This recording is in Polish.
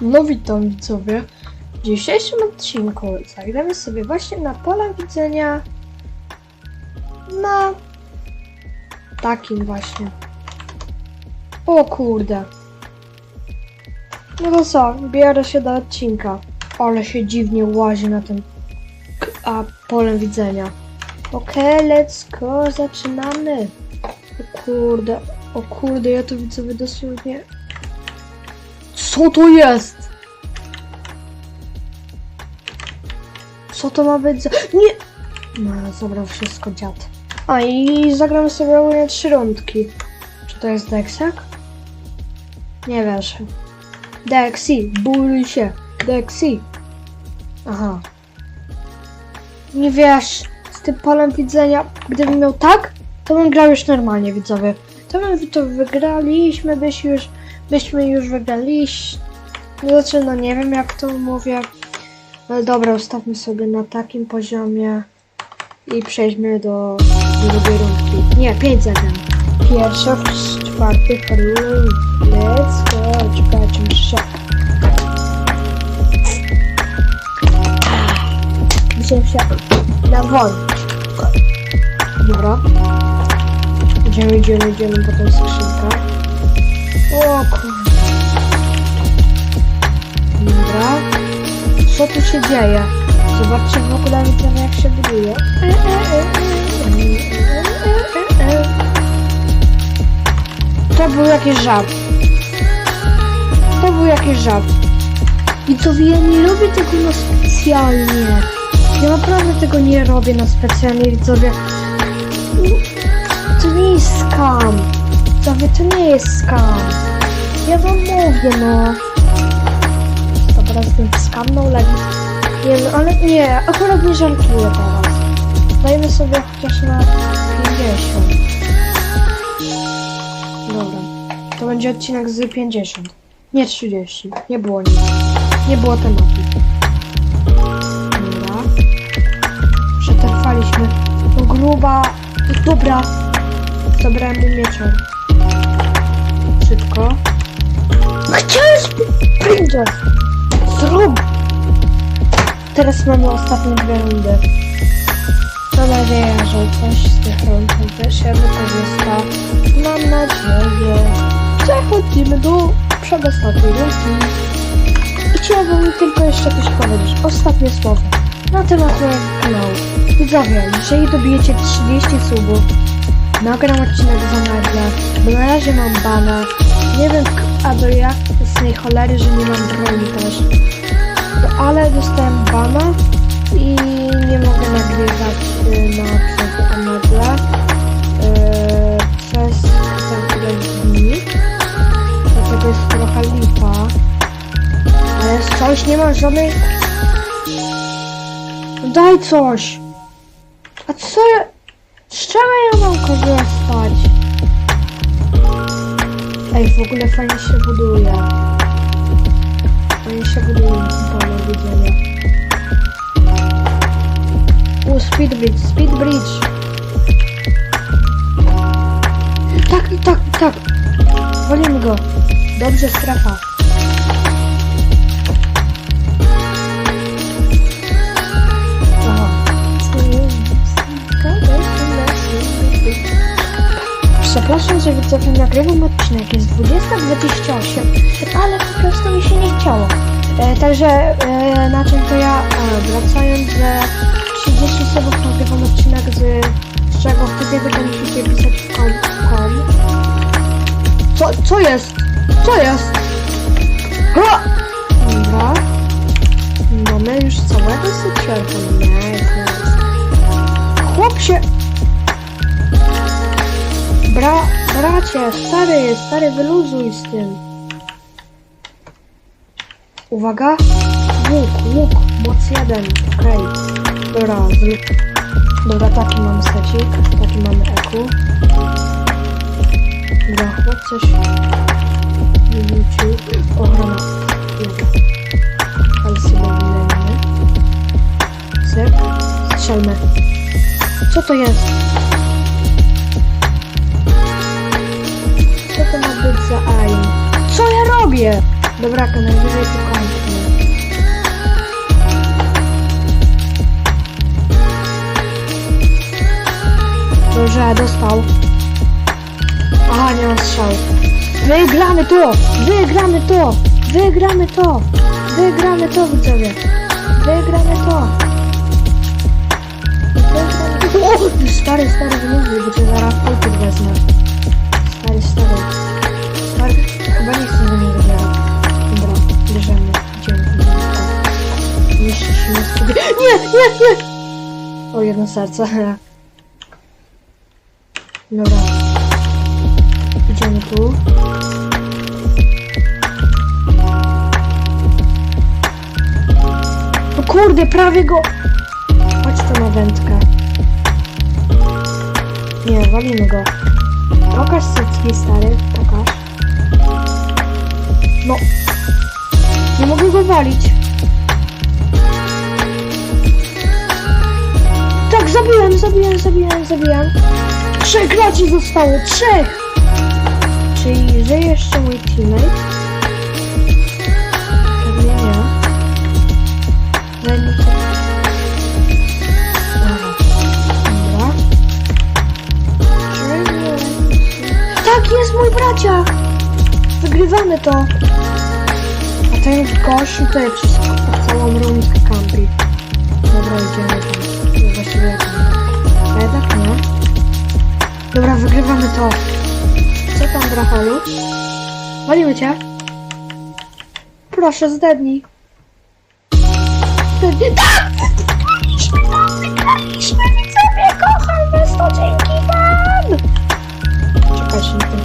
No witam widzowie. W dzisiejszym odcinku zagramy sobie właśnie na pole widzenia na takim właśnie. O kurde. No to co, biorę się do odcinka. Ale się dziwnie łazi na tym a polem widzenia. Okej, let's go, zaczynamy. O kurde, o kurde, ja to widzowie dosłownie co to jest? Co to ma być za... Nie! No, zabrał wszystko dziad. A i zagramy sobie ogólnie trzy rundki. Czy to jest Dexek? Nie wiesz. Dexi, bój się. Dexi. Aha. Nie wiesz, z tym polem widzenia, gdybym miał tak, to bym grał już normalnie, widzowie. To bym to wygraliśmy, byś już byśmy już wygraliśmy. Znaczy, no nie wiem jak to mówię. Ale dobra, ustawmy sobie na takim poziomie i przejdźmy do drugiej rundki. Nie, 5 zagram. Pierwsza, w czwarty, rund. Let's go. Czekajcie, muszę się... Muszę się nawolnić. Dobra. Idziemy, idziemy, idziemy po tą skrzynkę. O Co tu się dzieje? Zobaczcie w ogóle widzimy jak się buduje. To był jakiś żart. To był jakiś żart. I co ja nie robię tego na specjalnie. Ja naprawdę tego nie robię na specjalnie, widzowie. To nie jest skam. Widzowie, to nie jest skam. Ja wam mówię, no. Dobra, znów skamnął lagi. No, ale nie, akurat nie żartuję teraz. Dajmy sobie chociaż na 50. Dobra. To będzie odcinek z 50. Nie 30. Nie było nic. Nie było tematu. Dobra. Przetrwaliśmy. No gruba. Dobra. Zabrałem mu mieczem. Szybko. Chciałem sprinter! Zrób! Teraz mamy ostatnie dwie rundy. Mam nadzieję, że coś z tych rund też się wykorzysta. Mam nadzieję. Przechodzimy do przedostatniej rundki. I chciałabym tylko jeszcze coś powiedzieć. Ostatnie słowo. Na temat mojego kanału. Widzowie, jeżeli dobijecie 30 subów, nagram odcinek za nagle, bo na razie mam bana. Nie wiem, k- a do jasnej cholery, że nie mam broni też. No, ale dostałem bana i nie mogę nagrywać y, na przez Omegle y, przez tam ileś dni. Dlatego jest trochę lipa. Ale coś nie ma żadnej... Daj coś! A co ja... Z czego ja mam korzystać? Ej, w ogóle fajnie się buduje. Fajnie się buduje pole widzenia. U, speed bridge, speed bridge. Tak, tak, tak. Walimy Przepraszam, że widzowie nagrywam odcinek, jest 20.28, ale po prostu mi się nie chciało. E, także e, na czym to ja, e, wracając, że 30 subów nagrywam odcinek, z, z czego wtedy wy musicie pisać w kom, kom. Co, co jest? Co jest? Ha! Dobra. Mamy już całego syciorka. Nie, jest... Chłop się... Bra, bracie, stary, stary, wyluzuj z tym. Uwaga. Łuk, łuk, moc jeden, okej. Dobra, zrób. Dobra, taki mamy secik, taki mamy eku. Dobra, chłop coś wyrzucił. Ochrona. Dobra. Ale sobie wylejemy. Cyk. Strzelmy. Co to jest? Co to ma być za aim? Co ja robię? Dobra, to najwyżej tu kończmy. Dobrze, dostał. Aha, nie ma strzału. Wygramy to! Wygramy to! Wygramy to! Wygramy to, widzowie! Wygramy to! Wygramy to! O! Stary, stary, wymówił, bo cię zaraz kolpit wezmę. O, jedno serce. Dobra. Idziemy tu. O kurde, prawie go... Chodź tu na wędkę. Nie, walimy go. Pokaż cycki, stary. Pokaż. No. Nie mogę go walić. Zabiłem, zabiłem, zabiłem. Trzech graczy zostało, trzech! Czyli żyje jeszcze mój teammate? Pewnie nie. Mi to. Dobra. Tak, jest mój bracia! Wygrywamy to! A ten gościu tutaj przez całą rundkę kampi. Dobra, idziemy tam. Właściwie jak nie. A jednak nie. Dobra, wygrywamy to. Co tam, Dracholu? Walimy cię. Proszę, zdednij. Zdednij. Tak! Wygraliśmy to! Wygraliśmy! Widzowie, kocham was, to dzięki wam! Czekajcie na ten